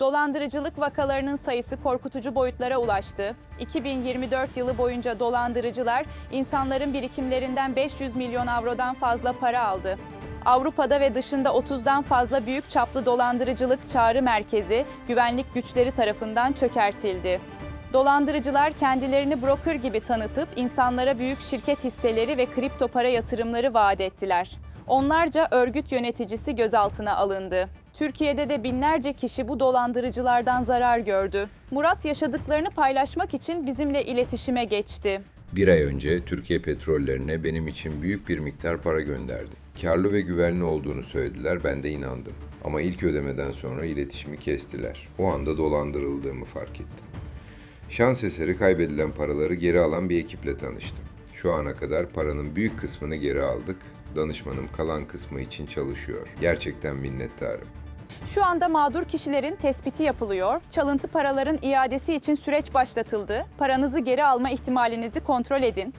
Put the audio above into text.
Dolandırıcılık vakalarının sayısı korkutucu boyutlara ulaştı. 2024 yılı boyunca dolandırıcılar insanların birikimlerinden 500 milyon avrodan fazla para aldı. Avrupa'da ve dışında 30'dan fazla büyük çaplı dolandırıcılık çağrı merkezi güvenlik güçleri tarafından çökertildi. Dolandırıcılar kendilerini broker gibi tanıtıp insanlara büyük şirket hisseleri ve kripto para yatırımları vaat ettiler. Onlarca örgüt yöneticisi gözaltına alındı. Türkiye'de de binlerce kişi bu dolandırıcılardan zarar gördü. Murat yaşadıklarını paylaşmak için bizimle iletişime geçti. Bir ay önce Türkiye petrollerine benim için büyük bir miktar para gönderdi. Karlı ve güvenli olduğunu söylediler, ben de inandım. Ama ilk ödemeden sonra iletişimi kestiler. O anda dolandırıldığımı fark ettim. Şans eseri kaybedilen paraları geri alan bir ekiple tanıştım. Şu ana kadar paranın büyük kısmını geri aldık. Danışmanım kalan kısmı için çalışıyor. Gerçekten minnettarım. Şu anda mağdur kişilerin tespiti yapılıyor. Çalıntı paraların iadesi için süreç başlatıldı. Paranızı geri alma ihtimalinizi kontrol edin.